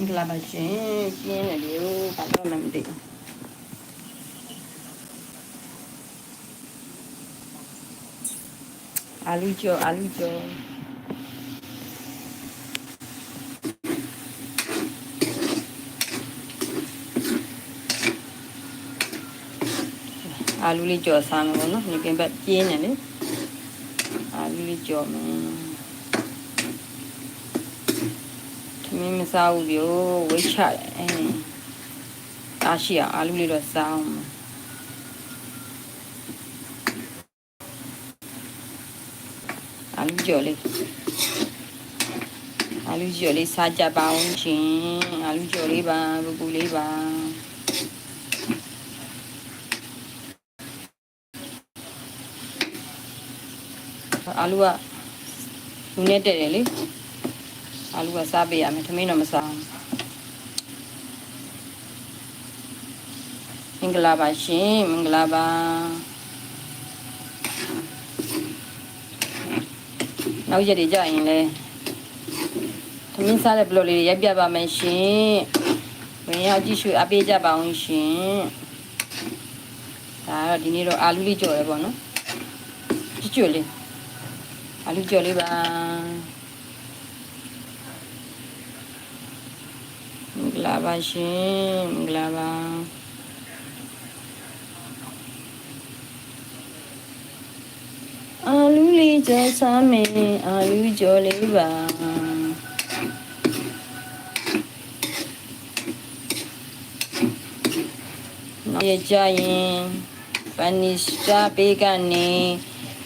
င်္ဂလာပါရှင်ပြင်းနေတယ်ဘာလို့မှမသိဘူးအာလူကျော်အာလူကျော်အာလူလေးကျော်စားမယ်ပေါ့နော်ဒီကင်ဘက်ပြင်းနေလေအာလူလေးကျော်မယ်သ မင်းမစားဘူးပြောဝိတ်ချတယ်အဲအားရှိအောင်အာလူလေးတော့စားအောင်မယ်အာလူကျော်လေးအာလူကျော်လေးစားကြပါအောင်ရှင်အာလူကျော်လေးပါပူပူလေးပါအာလူကလူနဲ့တဲ့တယ်လေ အာလူကစားပေးရမယ်သမင်းတော့မစားဘူးမင်္ဂလာပါရှင်မင်္ဂလာပါနောက်ရက်တွေကြာရင်လဲသမင်းစားတဲ့ဘလော့လေးတွေရိုက်ပြပါမယ်ရှင်ဝင်ရောက်ကြည့်ရှုအပေးကြပါအောင်ရှင်ဒါတော့ဒီနေ့တော့အာလူလေးကြော်ရပေါ့နော်ကြွကြွလေးအာလူကြော်လေးပါမင်္ဂလာ ပါရှင်မင်္ဂလာပါအာလူလေးကြော်စားမယ်အာလူကြော်လေးပါနောက်ရကြရင်ဖန်နီစတာဘေးကနေ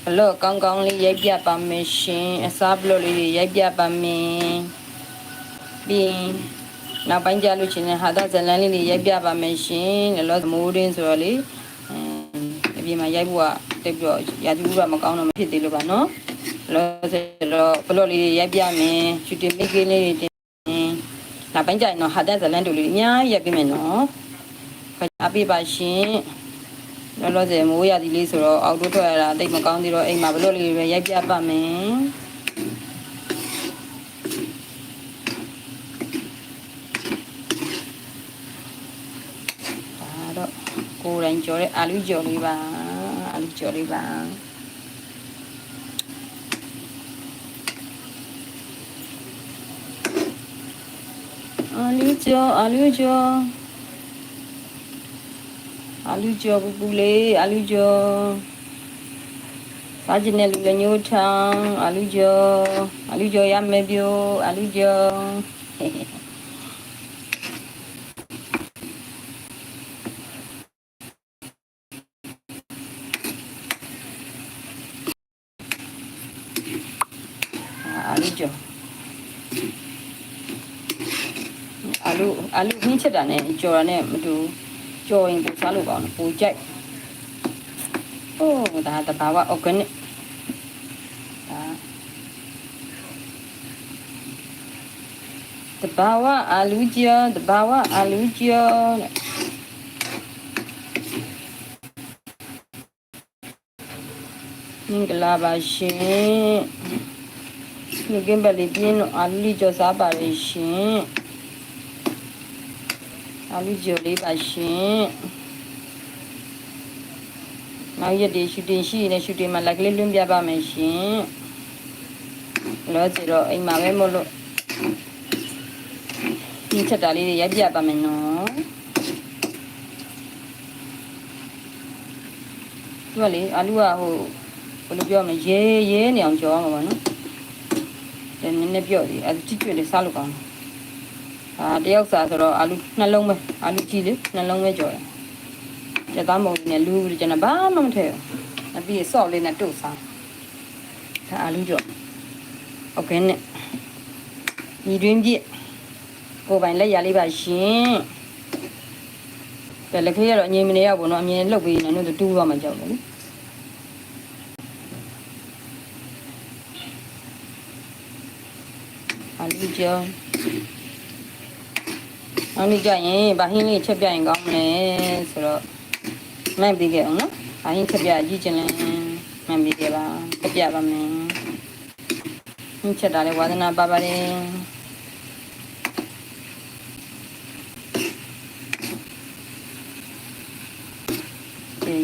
ဘလော့ကောင်းကောင်းလေးရိုက်ပြပါမယ်ရှင်အစားဘလော့လေးတွေရိုက်ပြပါမယ်ပြီးရင် နောက်ပိုင်းကြလို့ချင်းဟာတာဇလန်းလေးတွေရိုက်ပြပါမယ်ရှင်လောလောမိုးရင်းဆိုတော့လေအပြင်မှာရိုက်ဖို့ကတက်ပြီးတော့ရာသီဥတုကမကောင်းတော့မဖြစ်သေးလို့ပါနော်လောဆယ်တော့ဘလော့လေးတွေရိုက်ပြမယ်ချူတင်မိတ်ကလေးတွေတင်နောက်ပိုင်းကြရင်တော့ဟာတာဇလန်းတို့လေးအများကြီးရိုက်ပြမယ်နော်အပြပါရှင်လောလောဆယ်မိုးရသည်လေးဆိုတော့အောက်တို့ထွက်ရတာတိတ်မကောင်းသေးတော့အိမ်မှာဘလို့လေးပဲရိုက်ပြပါမယ်ဒါတော့ ကိုယ်တိုင်ကြော်တဲ့အာလူကြော်လေးပါအာလူကြော်လေးပါအာလူကြော်အာလူကြော်အာလူကျော်ပူပူလေးအာလူကျော်စားကျင်တဲ့လူလည်းညှိုးထောင်အာလူကျော်အာလူကျော်ရမယ်ပြိုအာလူကျော်အာလူကျော်အာ လူအာလူခင်းချက်တာနဲ့ကြော်တာနဲ့မတူဘူးကြော်ရင်ပူစားလို့ကောင်းတယ်ပူကြိုက်โอ้ဒါတဘာဝ organic ဒါတဘာဝအာလူကျော်တဘာဝအာလူကျော်တဲ့မင်္ဂလာပါရှင်ဒီကင်ဘလေးပြင်းတော့အာလူလေးကျော်စားပါလေရှင် အာလူကျော်လေးပါရှင်နောက်ရက်တွေရှူတင်ရှိရင်လည်းရှူတင်မှာလက်ကလေးလွှင့်ပြပါမယ်ရှင်လောစီတော့အိမ်မှာပဲမို့လို့ဒီချက်တာလေးတွေရိုက်ပြပါမယ်နော်ဒီကလေအာလူကဟိုဘယ်လိုပြောမလဲရဲရဲနေအောင်ကြောအောင်ပါနော်ဒါနည်းနည်းပြော့သေးအဲကြည့်ကြည့်လေးစားလို့ကောင်းတယ် အာတယောက်စားဆိုတော့အာလူနှလုံးပဲအာလူကြီးလေနှလုံးပဲကြော်တယ်ကျသားမုံနဲ့လူဦးကျွန်တော်ဘာမှမထည့်ဘူးအပြီးဆော့လေးနဲ့တုတ်စားဒါအာလူကြော်โอเคနဲ့ညီတွင်းပြည့်ကိုပိုင်လက်ရလေးပါရှင်ကဲလက်ခေးရတော့အငြိမ်မနေရဘူးနော်အမြင်လှုပ်ပြီးနေတော့တူးသွားမှကြောက်တယ်လေအာလူကြော် နောက်နေ့ကျရင်ဗာဟင်းလေးချက်ပြရင်ကောင်းမယ်ဆိုတော့မှန်ပြီးခဲ့အောင်နော်ဗာဟင်းချက်ပြကြည့်ချင်လဲမှန်ပြီးခဲ့ပါချက်ပြပါမယ်ဟင်းချက်တာလဲဝါသနာပါပါတယ်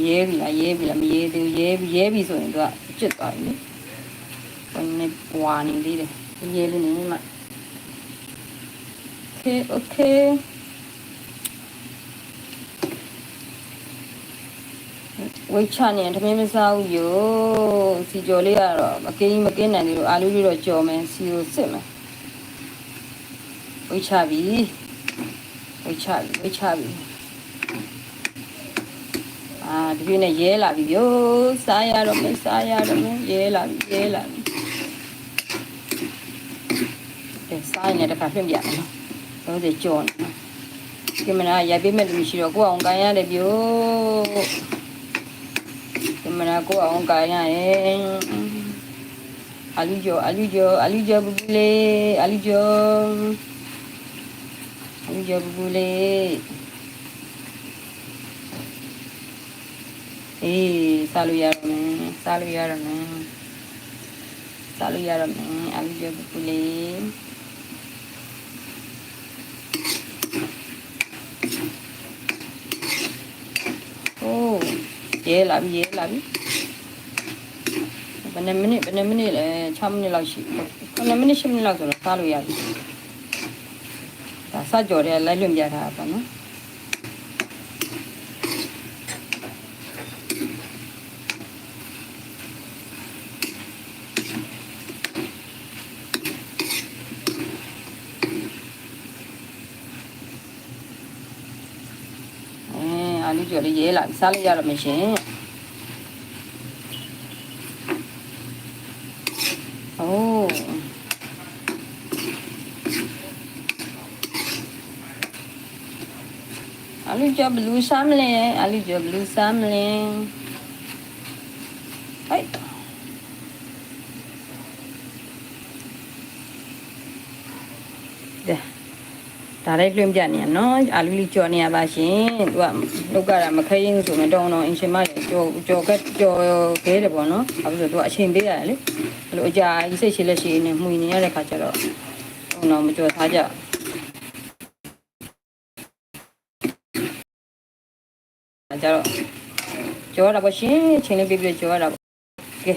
ရေးပြီလားရေးပြီလားမရေးသေးဘူးရေးရေးပြီဆိုရင်သူကပြစ်သွားပြီလေ။ဘယ်နည်းပွာနေသေးတယ်။ရေးလို့နေမှ Okay okay ဝိတ်ချနေတမင်းမစားဘူးယောစီကြော်လေးကတော့မကင်းမကင်းနိုင်သေးလို့အာလူလေးတော့ကြော်မယ်စီကိုစစ်မယ်ဝိတ်ချပြီဝိတ်ချပြီဝိတ်ချပြီအာဒီပြည့်နဲ့ရဲလာပြီယောစားရတော့မယ်စားရတော့မယ်ရဲလာပြီရဲလာပြီအဲစားရင်လည်းတစ်ခါပြင့်ပြမယ်နော် တော့ဒီကြော်နေကင်မရာရိုက်ပေးမဲ့လူမရှိတော့ကိုအောင်ကန်ရတယ်ပြို့ကင်မရာကိုအောင်ကိုင်းရတယ်အလူကျော်အလူကျော်အလူကျော်ပူပူလေးအလူကျော်အလူကျော်ပူပူလေးအေးစားလို့ရတော့မယ်စားလို့ရတော့မယ်စားလို့ရတော့မယ်အလူကျော်ပူပူလေးโอ้ ရဲလာပြီရဲလာပြီဘယ်နှမိနစ်ဘယ်နှမိနစ်လဲ6မိနစ်လောက်ရှိ9မိနစ်10မိနစ်လောက်ဆိုတော့စားလို့ရပြီဒါစကြော်တဲ့လိုက်လွင့်ပြထားတာပေါ့နော်အဲအာလူ ကြော်လေးရဲလာပြီစားလို့ရတော့မရှင်โอ้အာလူကြော်ဘလူးဆမ်လင်အာလူကြော်ဘလူးဆမ်လင်ဟိုက် ဒါဒါလေးလွှင့်ပြနေရနော်အာလူလေးကြော်နေရပါရှင်သူကလောက်ကတာမခရင်ဆိုရင်တောင်းတော့အင်ရှင်မလေးကြော်ကြော်ကကြော်ခဲတယ်ပေါ့နော်အခုဆိုသူကအချိန်ပေးရတယ်လေဘလို့အကြာကြီးစိတ်ရှိလက်ရှိနေမှုနေရတဲ့ခါကျတော့ဟိုတော့မကြော်သားကြအဲကြတော့ကြော်ရတာပေါ့ရှင်အချိန်လေးပေးပြီးကြော်ရတာပေါ့ကဲ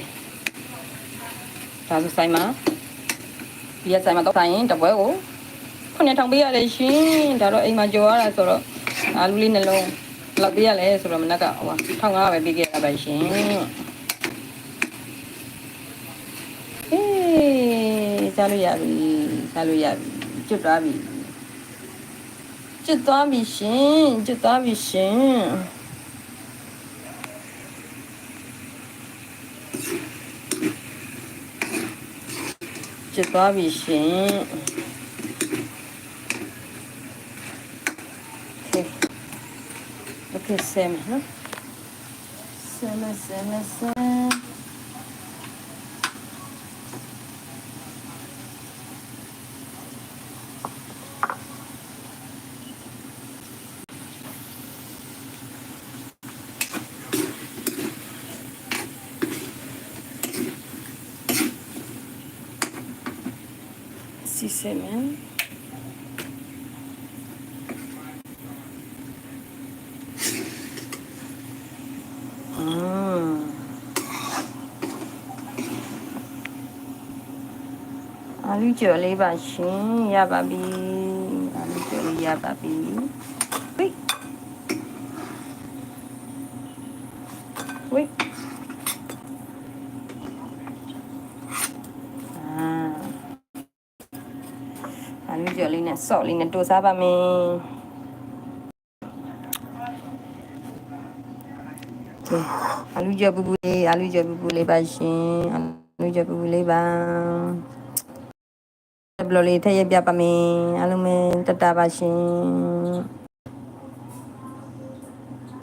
ဒါဆိုဆိုင်မှာဒီရဆိုင်မှာတော့ဆိုင်ရင်တပွဲကို ခုနှစ်ထောင်ပေးရတယ်ရှင်ဒါတော့အိမ်မှာကြော်ရတာဆိုတော့အာလူလေးနှလုံးလောက်ပေးရလဲဆိုတော့မနက်ကဟို1500ပဲပေးခဲ့ရပါရှင်အေးစားလို့ရပြီစားလို့ရပြီကျွတ်သွားပြီကျွတ်သွားပြီရှင်ကျွတ်သွားပြီရှင်ကျွတ်သွားပြီရှင် kesemha seme seme seme six semaines. လူကျော်လေးပါရှင်ရပါပြီအာလူကျော်လေးရပါပြီဝိတ်ဝိတ်အာအာလူကျော်လေးနဲ့ဆော့လေးနဲ့တိုးစားပါမယ်ကဲအာလူကျော်ပူပူလေးအာလူကျော်ပူပူလေးပါရှင်အာလူကျော်ပူပူလေးပါ ဘယ်လိုလေးထည့်ရပြပါမယ်အားလုံးပဲတတပါရှင်